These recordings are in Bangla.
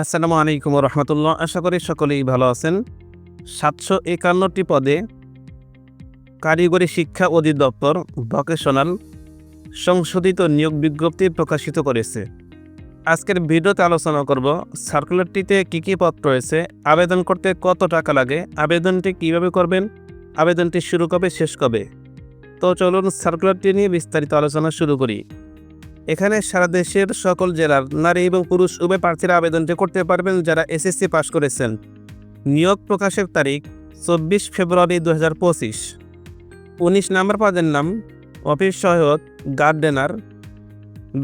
আসসালামু আলাইকুম রহমতুল্লাহ আশা করি সকলেই ভালো আছেন। সাতশো একান্নটি পদে কারিগরি শিক্ষা অধিদপ্তর ভোকেশনাল সংশোধিত নিয়োগ বিজ্ঞপ্তি প্রকাশিত করেছে। আজকের ভিডিওতে আলোচনা করব সার্কুলারটিতে কী কী পদ রয়েছে, আবেদন করতে কত টাকা লাগে, আবেদনটি কীভাবে করবেন, আবেদনটি শুরু কবে, শেষ কবে? তো চলুন সার্কুলারটি নিয়ে বিস্তারিত আলোচনা শুরু করি। এখানে সারা দেশের সকল জেলার নারী এবং পুরুষ উভয় প্রার্থীরা আবেদনটি করতে পারবেন যারা এসএসসি পাশ করেছেন। নিয়োগ প্রকাশের তারিখ চব্বিশ ফেব্রুয়ারি দু হাজার পঁচিশ। উনিশ নম্বর পদের নাম, অফিস সহায়ক, গার্ডেনার।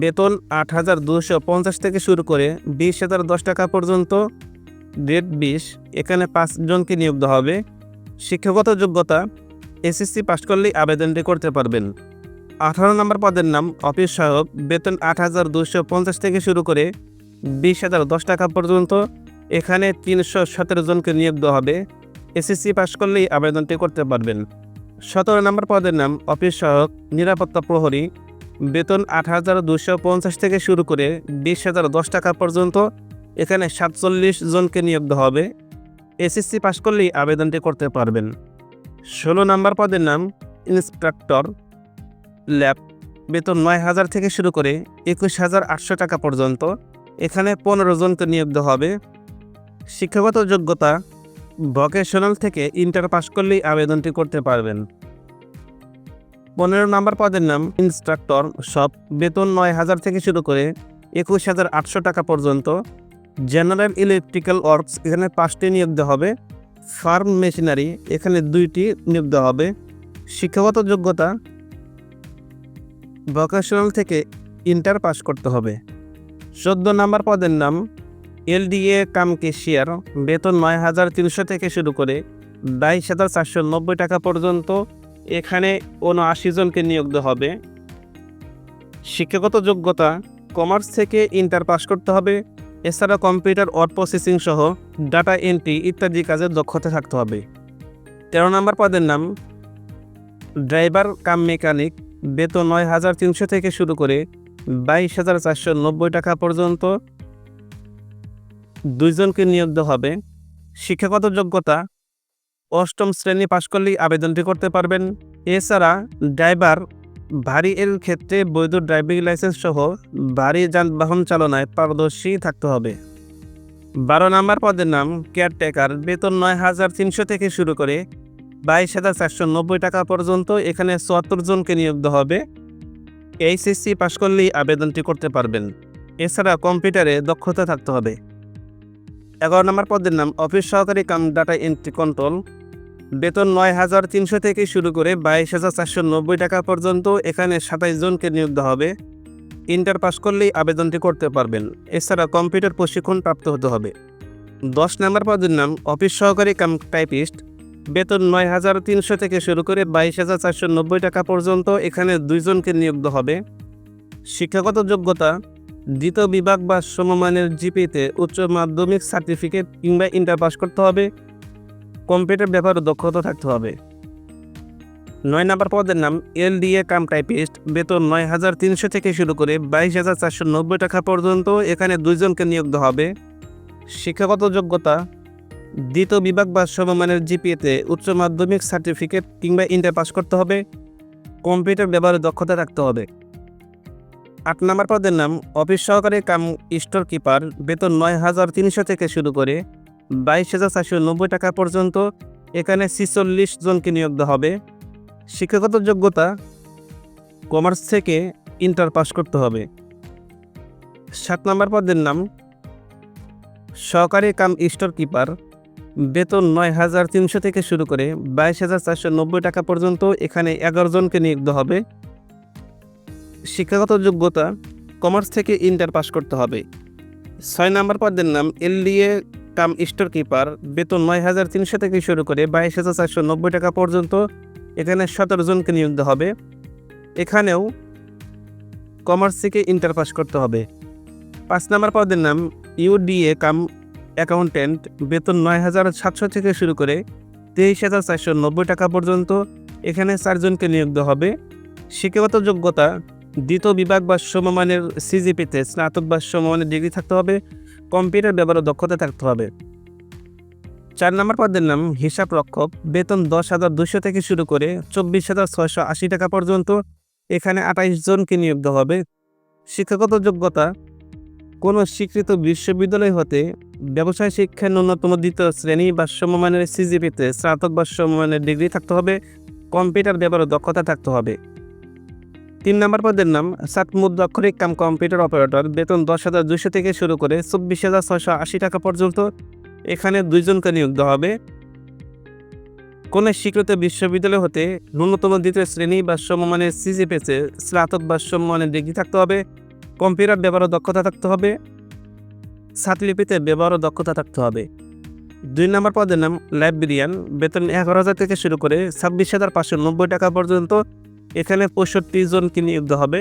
বেতন আট হাজার দুশো পঞ্চাশ থেকে শুরু করে বিশ হাজার দশ টাকা পর্যন্ত। ডেট বিশ, এখানে পাঁচজনকে নিয়োগ হবে। শিক্ষাগত যোগ্যতা, এসএসসি পাশ করলেই আবেদনটি করতে পারবেন। আঠারো নম্বর পদের নাম অফিস সহায়ক। বেতন আট হাজার দুশো পঞ্চাশ থেকে শুরু করে বিশ হাজার দশ টাকা পর্যন্ত। এখানে তিনশো সতেরো জনকে নিয়োগ দেওয়া হবে। এসএসসি পাশ করলেই আবেদনটি করতে পারবেন। সতেরো নম্বর পদের নাম অফিস সহায়ক, নিরাপত্তা প্রহরী। বেতন আট হাজার দুশো পঞ্চাশ থেকে শুরু করে বিশ হাজার দশ টাকা পর্যন্ত। এখানে সাতচল্লিশ জনকে নিয়োগ দেওয়া হবে। এসএসসি পাশ করলেই আবেদনটি করতে পারবেন। ষোলো নম্বর পদের নাম ইন্সপেক্টর। ল্যাব বেতন নয় হাজার থেকে শুরু করে একুশ হাজার আটশো টাকা পর্যন্ত। এখানে পনেরো জনকে নিয়োগ দেওয়া হবে। শিক্ষাগত যোগ্যতা, ভোকেশনাল থেকে ইন্টার পাস করলেই আবেদনটি করতে পারবেন। পনেরো নম্বর পদের নাম, ইনস্ট্রাক্টর। সব বেতন নয় হাজার থেকে শুরু করে একুশ হাজার আটশো টাকা পর্যন্ত। জেনারেল ইলেকট্রিক্যাল ওয়ার্কস, এখানে পাঁচটি নিয়োগ দেওয়া হবে। ফার্ম মেশিনারি, এখানে দুইটি নিয়োগ দেওয়া হবে। শিক্ষাগত যোগ্যতা ভোকেশনাল থেকে ইন্টার পাস করতে হবে। চোদ্দ নম্বর পদের নাম এলডিএ কাম কেশিয়ার বেতন নয় হাজার তিনশো থেকে শুরু করে বাইশ হাজার চারশো নব্বই টাকা পর্যন্ত এখানে উনআশি জনকে নিয়োগ হবে। শিক্ষাগত যোগ্যতা কমার্স থেকে ইন্টার পাস করতে হবে। এছাড়া কম্পিউটার ওয়ার্ড প্রসেসিং সহ ডাটা এন্ট্রি ইত্যাদি কাজের দক্ষতা থাকতে হবে। তেরো নম্বর পদের নাম ড্রাইভার কাম মেকানিক বেতন নয় হাজার তিনশো থেকে শুরু করে বাইশ হাজার চারশো নব্বই টাকা পর্যন্ত দুইজনকে নিয়োগ দেওয়া হবে। শিক্ষাগত যোগ্যতা অষ্টম শ্রেণি পাশ করলেই আবেদনটি করতে পারবেন। এছাড়া ড্রাইভার ভারী এর ক্ষেত্রে বৈধ ড্রাইভিং লাইসেন্স সহ ভারী যানবাহন চালনায় পারদর্শী থাকতে হবে। বারো নম্বর পদের নাম, কেয়ারটেকার। বেতন নয় হাজার তিনশো থেকে শুরু করে বাইশ হাজার চারশো নব্বই টাকা পর্যন্ত এখানে চুয়াত্তর জনকে নিয়োগ হবে। এইচএসসি পাশ করলেই আবেদনটি করতে পারবেন। এছাড়া কম্পিউটারে দক্ষতা থাকতে হবে। এগারো নম্বর পদের নাম, অফিস সহকারী কাম ডাটা এন্ট্রি কন্ট্রোল। বেতন নয় হাজার তিনশো থেকে শুরু করে বাইশ হাজার চারশো নব্বই টাকা পর্যন্ত এখানে সাতাইশ জনকে নিয়োগ দেওয়া হবে। ইন্টার পাস করলেই আবেদনটি করতে পারবেন। এছাড়া কম্পিউটার প্রশিক্ষণ প্রাপ্ত হতে হবে। দশ নম্বর পদের নাম, অফিস সহকারী কাম টাইপিস্ট। বেতন নয় হাজার তিনশো থেকে শুরু করে বাইশ হাজার চারশো নব্বই টাকা পর্যন্ত এখানে দুইজনকে নিয়োগ হবে। শিক্ষাগত যোগ্যতা, দ্বিতীয় বিভাগ বা সমমানের জিপিতে উচ্চ মাধ্যমিক সার্টিফিকেট কিংবা ইন্টার পাস করতে হবে। কম্পিউটার ব্যাপারে দক্ষতা থাকতে হবে। নয় নম্বর পদের নাম এলডিএ কাম টাইপিস্ট। বেতন নয় হাজার তিনশো থেকে শুরু করে বাইশ হাজার চারশো নব্বই টাকা পর্যন্ত এখানে দুইজনকে নিয়োগ হবে। শিক্ষাগত যোগ্যতা দ্বিতীয় বিভাগ বা সমমানের জিপিএতে উচ্চ মাধ্যমিক সার্টিফিকেট কিংবা ইন্টার পাস করতে হবে। কম্পিউটার ব্যবহারে দক্ষতা রাখতে হবে। আট নম্বর পদের নাম, অফিস সহকারী কাম স্টোর কিপার বেতন নয় হাজার তিনশো থেকে শুরু করে বাইশ হাজার চারশো নব্বই টাকা পর্যন্ত। এখানে ছিচল্লিশ জনকে নিয়োগ দেওয়া হবে। শিক্ষাগত যোগ্যতা, কমার্স থেকে ইন্টার পাস করতে হবে। সাত নম্বর পদের নাম, সহকারী কাম স্টোর কিপার বেতন নয় হাজার তিনশো থেকে শুরু করে বাইশ হাজার চারশো নব্বই টাকা পর্যন্ত এখানে এগারো জনকে নিয়োগ হবে। শিক্ষাগত যোগ্যতা, কমার্স থেকে ইন্টার পাস করতে হবে। ছয় নম্বর পদের নাম এলডিএ কাম স্টোর কিপার। বেতন নয় হাজার তিনশো থেকে শুরু করে বাইশ হাজার চারশো নব্বই টাকা পর্যন্ত এখানে সতেরো জনকে নিয়োগ হবে। এখানেও কমার্স থেকে ইন্টার পাস করতে হবে। পাঁচ নম্বর পদের নাম ইউডিএ কাম অ্যাকাউন্টেন্ট বেতন নয় হাজার সাতশো থেকে শুরু করে তেইশ হাজার চারশো নব্বই টাকা পর্যন্ত এখানে চারজনকে নিয়োগ দেওয়া হবে। শিক্ষাগত যোগ্যতা, দ্বিতীয় বিভাগ বা সমমানের সিজিপিতে স্নাতক বা সমমানের ডিগ্রি থাকতে হবে, কম্পিউটার ব্যবহারের দক্ষতা থাকতে হবে। চার নম্বর পদের নাম হিসাব রক্ষক, বেতন দশ হাজার দুশো থেকে শুরু করে চব্বিশ হাজার ছয়শো আশি টাকা পর্যন্ত এখানে আঠাইশ জনকে নিয়োগ দেওয়া হবে। শিক্ষাগত যোগ্যতা কোনো স্বীকৃত বিশ্ববিদ্যালয় হতে ব্যবসায় শিক্ষার ন্যূনতম দ্বিতীয় শ্রেণি বা সমমানের সিজিপিতে স্নাতক বা সমমানের ডিগ্রি থাকতে হবে, কম্পিউটার ব্যবহারের দক্ষতা থাকতে হবে। তিন নম্বর পদের নাম সাত মুদ্রাক্ষরিক কাম কম্পিউটার অপারেটর, বেতন দশ হাজার দুশো থেকে শুরু করে চব্বিশ হাজার ছয়শো আশি টাকা পর্যন্ত। এখানে দুইজনকে নিয়োগ দেওয়া হবে। কোনো স্বীকৃত বিশ্ববিদ্যালয় হতে ন্যূনতম দ্বিতীয় শ্রেণি বা সমমানের সিজিপিতে স্নাতক বা সমমানের ডিগ্রি থাকতে হবে। কম্পিউটার ব্যবহারের দক্ষতা থাকতে হবে। ছাত্রলিপিতে ব্যবহারের দক্ষতা থাকতে হবে। দুই নম্বর পদের নাম লাইব্রেরিয়ান। বেতন এগারো হাজার থেকে শুরু করে ছাব্বিশ হাজার পাঁচশো নব্বই টাকা পর্যন্ত এখানে পঁয়ষট্টি জনকে নিয়োগ হবে।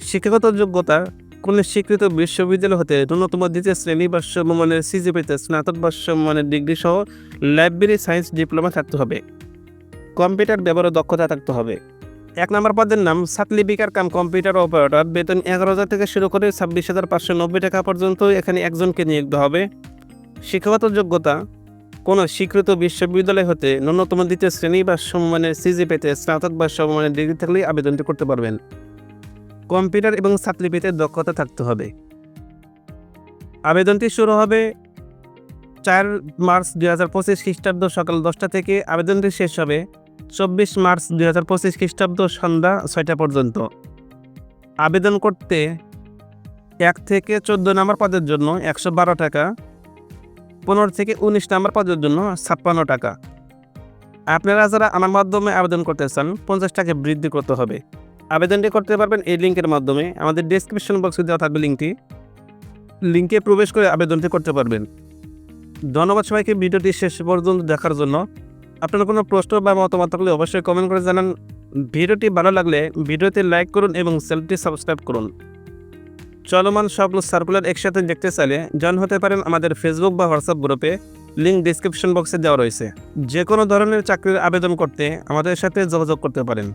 শিক্ষাগত যোগ্যতা, কোনো স্বীকৃত বিশ্ববিদ্যালয় হতে ন্যূনতম দ্বিতীয় শ্রেণি বা সমমানের সিজিপিতে স্নাতক বা সমমানের ডিগ্রি সহ লাইব্রেরি সায়েন্স ডিপ্লোমা থাকতে হবে। কম্পিউটার ব্যবহারের দক্ষতা থাকতে হবে। এক নম্বর পদের নাম সাতলিপিকার কাম কম্পিউটার অপারেটর। বেতন এগারো হাজার থেকে শুরু করে ছাব্বিশ হাজার পাঁচশো নব্বই টাকা পর্যন্ত এখানে একজনকে নিয়োগ হবে। শিক্ষাগত যোগ্যতা, কোনো স্বীকৃত বিশ্ববিদ্যালয় হতে ন্যূনতম দ্বিতীয় শ্রেণি বা সমমানের সিজিপিতে স্নাতক বা সমমানের ডিগ্রি থাকলেই আবেদনটি করতে পারবেন। কম্পিউটার এবং ছাত্রলিপিতে দক্ষতা থাকতে হবে। আবেদনটি শুরু হবে চার মার্চ দুই হাজার পঁচিশ খ্রিস্টাব্দ সকাল দশটা থেকে। আবেদনটি শেষ হবে চব্বিশ মার্চ দুই হাজার পঁচিশ খ্রিস্টাব্দ সন্ধ্যা ছয়টা পর্যন্ত। আবেদন করতে এক থেকে চোদ্দ নম্বর পদের জন্য একশো বারো টাকা, পনেরো থেকে উনিশ নম্বর পদের জন্য ছাপ্পান্ন টাকা। আপনারা যারা আমার মাধ্যমে আবেদন করতে চান, পঞ্চাশ টাকা বৃদ্ধি করতে হবে। আবেদনটি করতে পারবেন এই লিঙ্কের মাধ্যমে। আমাদের ডেসক্রিপশন বক্সে দেওয়া থাকবে লিঙ্কটি। লিঙ্কে প্রবেশ করে আবেদনটি করতে পারবেন। ধন্যবাদ সবাইকে, ভিডিওটি শেষ পর্যন্ত দেখার জন্য। আপনার কোনো প্রশ্ন বা মতামত থাকলে অবশ্যই কমেন্ট করে জানান। ভিডিওটি ভালো লাগলে ভিডিওতে লাইক করুন এবং চ্যানেলটি সাবস্ক্রাইব করুন। চলমান সবগুলো সার্কুলার একসাথে দেখতে চাইলে জয়েন হতে পারেন আমাদের ফেসবুক বা হোয়াটসঅ্যাপ গ্রুপে লিঙ্ক ডিসক্রিপশন বক্সে দেওয়া রয়েছে। যে কোনো ধরনের চাকরির আবেদন করতে আমাদের সাথে যোগাযোগ করতে পারেন।